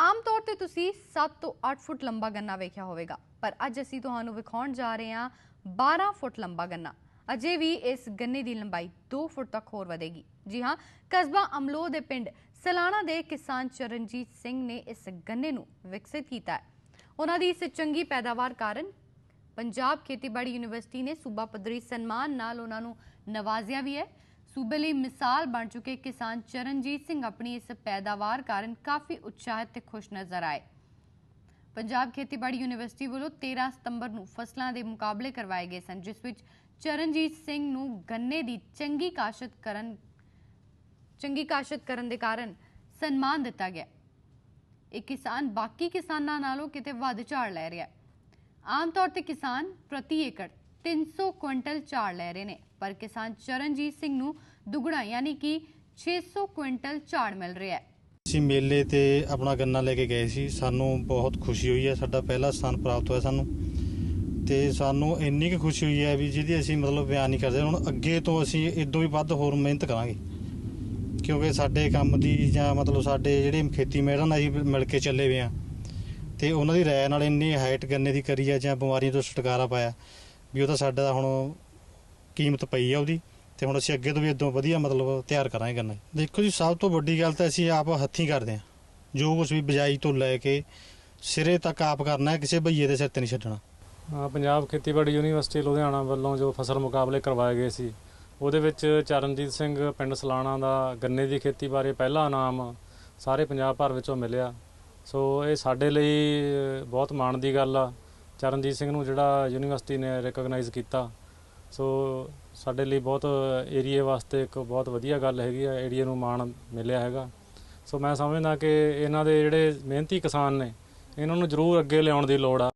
ਆਮ ਤੌਰ ਤੇ ਤੁਸੀਂ 7 ਤੋਂ 8 ਫੁੱਟ ਲੰਬਾ ਗੰਨਾ ਵੇਖਿਆ ਹੋਵੇਗਾ, ਪਰ ਅੱਜ ਅਸੀਂ ਤੁਹਾਨੂੰ ਵਿਖਾਉਣ ਜਾ ਰਹੇ ਹਾਂ 12 ਫੁੱਟ ਲੰਬਾ ਗੰਨਾ। ਅਜੇ ਵੀ ਇਸ ਗੰਨੇ ਦੀ ਲੰਬਾਈ 2 ਫੁੱਟ ਤੱਕ ਹੋਰ ਵਧੇਗੀ। ਜੀ ਹਾਂ, ਕਸਬਾ ਅਮਲੋ ਦੇ ਪਿੰਡ ਸਲਾਣਾ ਦੇ ਕਿਸਾਨ ਚਰਨਜੀਤ ਸਿੰਘ ਨੇ ਇਸ ਗੰਨੇ ਨੂੰ ਵਿਕਸਿਤ ਕੀਤਾ ਹੈ। ਉਹਨਾਂ ਦੀ ਇਸ ਚੰਗੀ ਪੈਦਾਵਾਰ ਕਾਰਨ ਪੰਜਾਬ ਖੇਤੀਬਾੜੀ ਯੂਨੀਵਰਸਿਟੀ ਨੇ ਸੂਬਾ ਪੱਧਰੀ ਸਨਮਾਨ ਨਾਲ ਉਹਨਾਂ ਨੂੰ ਨਵਾਜ਼ਿਆ ਵੀ ਹੈ। ਸੂਬੇ ਲਈ ਮਿਸਾਲ ਬਣ ਚੁੱਕੇ ਕਿਸਾਨ ਚਰਨਜੀਤ ਸਿੰਘ ਆਪਣੀ ਇਸ ਪੈਦਾਵਾਰ ਕਾਰਨ ਕਾਫੀ ਉਤਸ਼ਾਹਿਤ ਤੇ ਖੁਸ਼ ਨਜ਼ਰ ਆਏ। ਪੰਜਾਬ ਖੇਤੀਬਾੜੀ ਯੂਨੀਵਰਸਿਟੀ ਵੱਲੋਂ 13 ਸਤੰਬਰ ਨੂੰ ਫਸਲਾਂ ਦੇ ਮੁਕਾਬਲੇ ਕਰਵਾਏ ਗਏ ਸਨ, ਜਿਸ ਵਿੱਚ ਚਰਨਜੀਤ ਸਿੰਘ ਨੂੰ ਗੰਨੇ ਦੀ ਚੰਗੀ ਕਾਸ਼ਤ ਕਰਨ, ਚੰਗੀ ਕਾਸ਼ਤ ਕਰਨ ਦੇ ਕਾਰਨ ਸਨਮਾਨ ਦਿੱਤਾ ਗਿਆ। ਇਹ ਕਿਸਾਨ ਬਾਕੀ ਕਿਸਾਨਾਂ ਨਾਲੋਂ ਕਿਤੇ ਵੱਧ ਝਾੜ ਲੈ ਰਿਹਾ ਹੈ। ਆਮ ਤੌਰ ਤੇ ਕਿਸਾਨ ਪ੍ਰਤੀ ਏਕੜ 300 ਕੁਇੰਟਲ ਝਾੜ ਲੈ ਰਹੇ ਨੇ। ਪਰ ਕਿਸਾਨ ਚਰਨਜੀਤ ਸਿੰਘ ਨੂੰ ਦੁੱਗਣਾ, ਯਾਨੀ ਕਿ 600 ਕੁਇੰਟਲ ਝਾੜ ਮਿਲ ਰਿਹਾ ਹੈ। ਅਸੀਂ ਮੇਲੇ ਤੇ ਆਪਣਾ ਗੰਨਾ ਲੈ ਕੇ ਗਏ ਸੀ। ਸਾਨੂੰ ਬਹੁਤ ਖੁਸ਼ੀ ਹੋਈ ਹੈ। ਸਾਡਾ ਪਹਿਲਾ ਸਥਾਨ ਪ੍ਰਾਪਤ ਹੋਇਆ ਸਾਨੂੰ। ਤੇ ਸਾਨੂੰ ਇੰਨੀ ਕੁ ਖੁਸ਼ੀ ਹੋਈ ਹੈ ਵੀ ਜਿਹਦੀ ਅਸੀਂ ਮਤਲਬ ਬਿਆਨ ਨਹੀਂ ਕਰਦੇ। ਹੁਣ ਅੱਗੇ ਤੋਂ ਅਸੀਂ ਇਦੋਂ ਵੀ ਵੱਧ ਹੋਰ ਮਿਹਨਤ ਕਰਾਂਗੇ। ਕਿਉਂਕਿ ਸਾਡੇ ਕੰਮ ਦੀ ਜਾਂ ਮਤਲਬ ਸਾਡੇ ਜਿਹੜੇ ਖੇਤੀ ਮਹਿਰਾਂ ਨਾਲ ਅਸੀਂ ਮਿਲ ਕੇ ਚੱਲੇ ਵੇ ਆ। ਤੇ ਉਹਨਾਂ ਦੀ ਰਾਏ ਨਾਲ ਇੰਨੀ ਹਾਈਟ ਗੰਨੇ ਦੀ ਕਰੀ ਆ ਜਾਂ ਬਿਮਾਰੀਆਂ ਤੋਂ ਛੁਟਕਾਰਾ ਪਾਇਆ। ਵੀ ਉਹ ਤਾਂ ਸਾਡਾ ਹੁਣ ਕੀਮਤ ਪਈ ਆ ਉਹਦੀ ਤੇ ਹੁਣ ਅਸੀਂ ਅੱਗੇ ਤੋਂ ਵੀ ਇਦੋਂ ਵਧੀਆ ਮਤਲਬ ਤਿਆਰ ਕਰਾਂਗੇ ਗੰਨਾ ਦੇਖੋ ਜੀ ਸਭ ਤੋਂ ਵੱਡੀ ਗੱਲ ਤਾਂ ਅਸੀਂ ਆਪ ਹੱਥੀਂ ਕਰਦੇ ਹਾਂ। ਜੋ ਕੁਝ ਵੀ ਬਜਾਈ ਤੋਂ ਲੈ ਕੇ ਸਿਰੇ ਤੱਕ ਆਪ ਕਰਨਾ ਕਿਸੇ ਭਈਏ ਦੇ ਸਿਰ ਤੇ ਨਹੀਂ ਛੱਡਣਾ। ਹਾਂ, ਪੰਜਾਬ ਖੇਤੀਬਾੜੀ ਯੂਨੀਵਰਸਿਟੀ ਲੁਧਿਆਣਾ ਵੱਲੋਂ ਜੋ ਫਸਲ ਮੁਕਾਬਲੇ ਕਰਵਾਏ ਗਏ ਸੀ ਉਹਦੇ ਵਿੱਚ ਚਰਨਜੀਤ ਸਿੰਘ ਪਿੰਡ ਸਲਾਣਾ ਦਾ ਗੰਨੇ ਦੀ ਖੇਤੀ ਬਾਰੇ ਪਹਿਲਾ ਇਨਾਮ ਸਾਰੇ ਪੰਜਾਬ ਭਰ ਵਿੱਚੋਂ ਮਿਲਿਆ। ਸੋ ਇਹ ਸਾਡੇ ਲਈ ਬਹੁਤ ਮਾਣ ਦੀ ਗੱਲ ਆ। ਚਰਨਜੀਤ ਸਿੰਘ ਨੂੰ ਜਿਹੜਾ ਯੂਨੀਵਰਸਿਟੀ ਨੇ ਰੈਕਗਨਾਈਜ਼ ਕੀਤਾ। ਸੋ ਸਾਡੇ ਲਈ ਬਹੁਤ ਏਰੀਏ ਵਾਸਤੇ ਇੱਕ ਬਹੁਤ ਵਧੀਆ ਗੱਲ ਹੈਗੀ ਆ, ਏਰੀਏ ਨੂੰ ਮਾਣ ਮਿਲਿਆ ਹੈਗਾ। ਸੋ ਮੈਂ ਸਮਝਦਾ ਕਿ ਇਹਨਾਂ ਦੇ ਜਿਹੜੇ ਮਿਹਨਤੀ ਕਿਸਾਨ ਨੇ, ਇਹਨਾਂ ਨੂੰ ਜ਼ਰੂਰ ਅੱਗੇ ਲਿਆਉਣ ਦੀ ਲੋੜ ਆ।